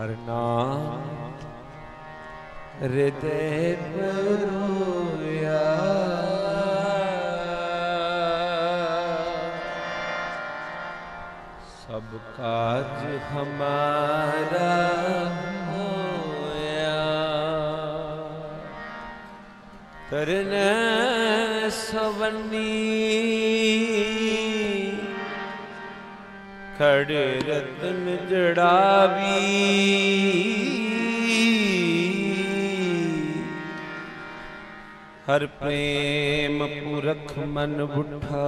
ਹਰ ਨਾਮ ਹਿਰਦੇ ਪਰੋਇਆ। ਸਭ ਕਾਜ ਹਮਾਰਾ ਹੋਇਆ। ਤਰਨ ਸਵੰਨੀ। ਖੜ ਰਤਨ ਜੜਾਵੀ। ਹਰ ਪ੍ਰੇਮ ਪੁਰਖ ਮਨ ਬੁੱਠਾ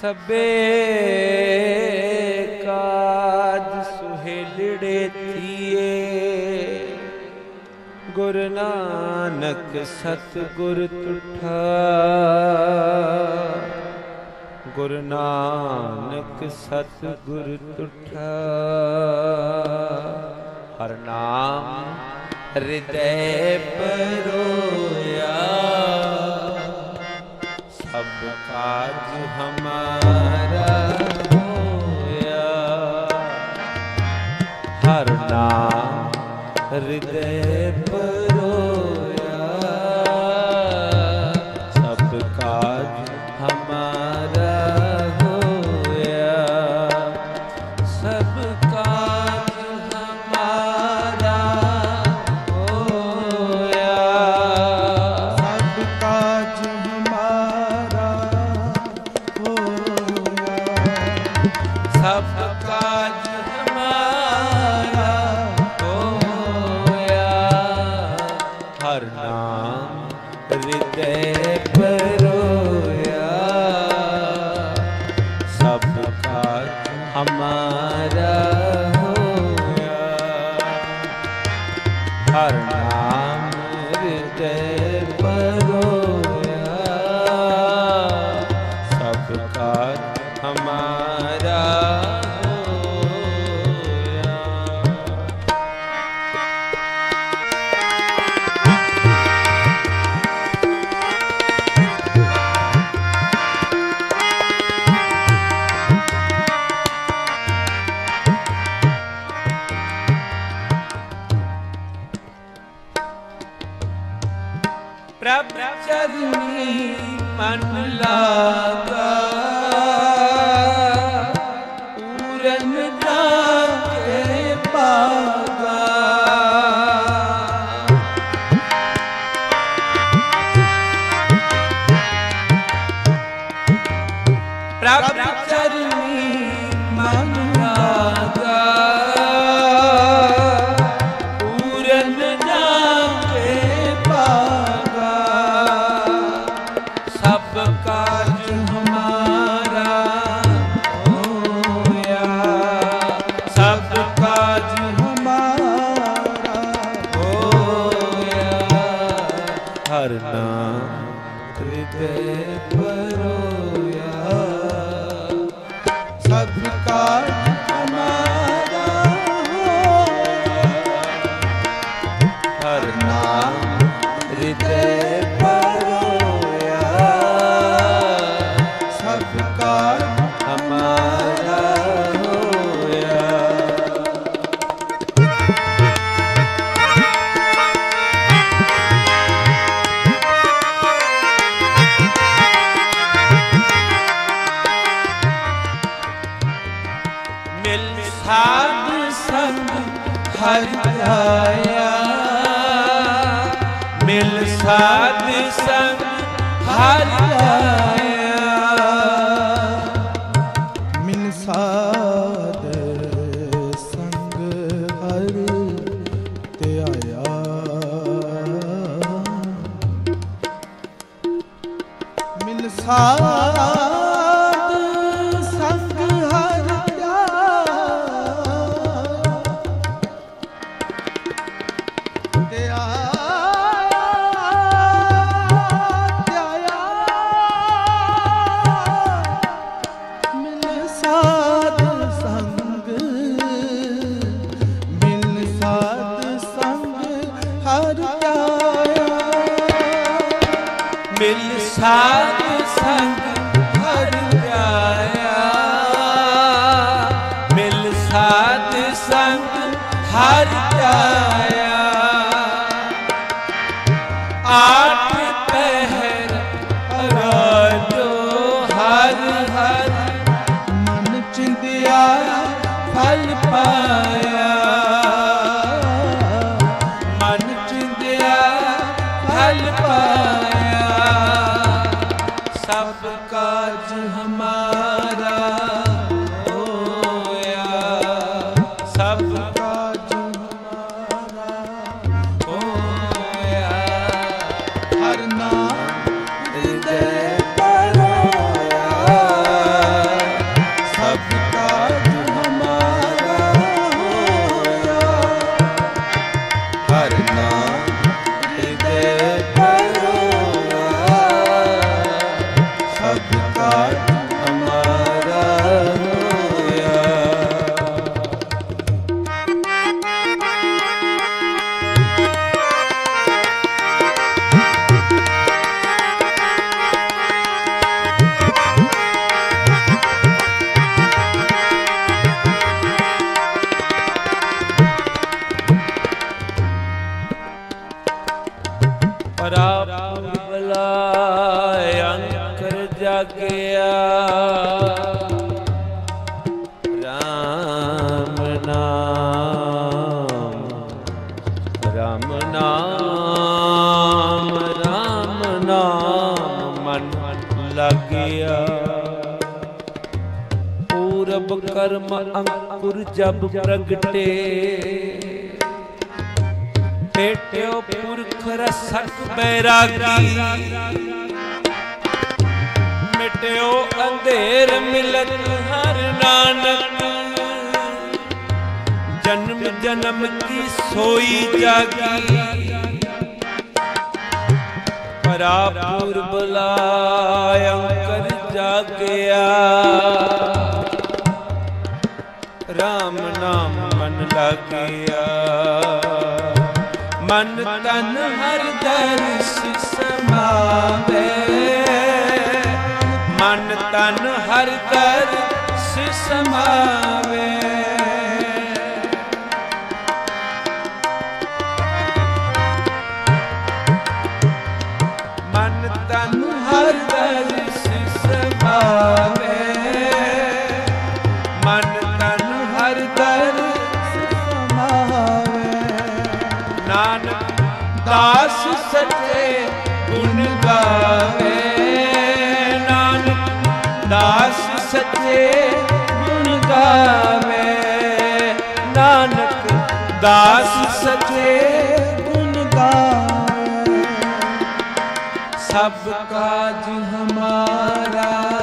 ਸਬੇ ਕਾਜ ਸੁਹੇਲੜੇ ਥੀਏ। ਗੁਰ ਨਾਨਕ ਸਤ ਗੁਰ ਤੁਠਾ। ਗੁਰ ਨਾਨਕ ਸਤ ਗੁਰ ਤੁਠਾ। ਹਰ ਨਾਮ ਹਿਰਦੈ ਪਰੋਇਆ। ਸਭ ਕਾਜ ਹਮਾਰਾ ਹੋਇਆ। ਹਰ ਨਾਮ ਹਿਰਦੈ ਸਭ ਕਾਜ ਪ੍ਰਭ ਚਰਨੀ ਮਨ ਲਾਗਾ ਹਰ ਨਾਮ। ਹਿਰਦੇ ਪਰੋਇਆ ਸਭ ਕਾਜ ਹਰ ਆਇਆ ਮਿਲ ਸਾਧ ਸਾਧ ਸੰਗ ਹਰ ਪਿਆਇਆ ਮਿਲ ਸਾਧ ਸੰਗ ਹਰ ਪਿਆਇਆ ਆਠ ਹਰ ਹਰ, ਮਨ ਚਿੰਦਿਆ ਫਲ ਪਾਇਆ। ਮਨ ਚਿੰਦਿਆ ਫਲ ਪਾਇਆ। ਰਾਮ ਨਾਮ ਰਾਮ ਨਾਮ ਰਾਮ ਨਾਮ ਮਨ ਲੱਗਿਆ। ਪੂਰਬ ਕਰਮ ਅੰਕੁਰ ਜਬ ਪ੍ਰਗਟੇ, ਪੇਟਿਓ ਪੁਰਖ ਰਸਕ ਬੈਰਾਗੀ। ਮਿਟਿਓ ਅੰਧੇਰ ਮਿਲਤ ਹਰ ਨਾਨਕ। ਜਨਮ ਜਨਮ ਕੀ ਸੋਈ ਜਾਗੀ? ਪਰਾਪੁਰ ਬੁਲਾਇ ਅੰਕਰ ਜਾਗਿਆ। RAM ਨਾਮ ਮਨ ਲਾਗਿਆ। ਮਨ ਤਨ ਹਰ ਦਰਸ ਸਮਾਵੇ। ਮਨ ਤਨ ਹਰ ਦਰਸ ਸਮਾਵੇ। ਤਨ ਹਰ ਦਰਸ ਸਮਾਵੇ ਮਨ ਤਨ ਹਰ ਦਰਸ ਸਮਾਵੇ ਨਾਨਕ ਦਾਸ ਸੱਚੇ ਗੁਣ ਗਾਵੇ। ਨਾਨਕ ਦਾਸ ਸੱਚੇ ਗੁਣ ਗਾਵੇ। ਨਾਨਕ ਦਾਸ ਸੱਚੇ सब काज हमारा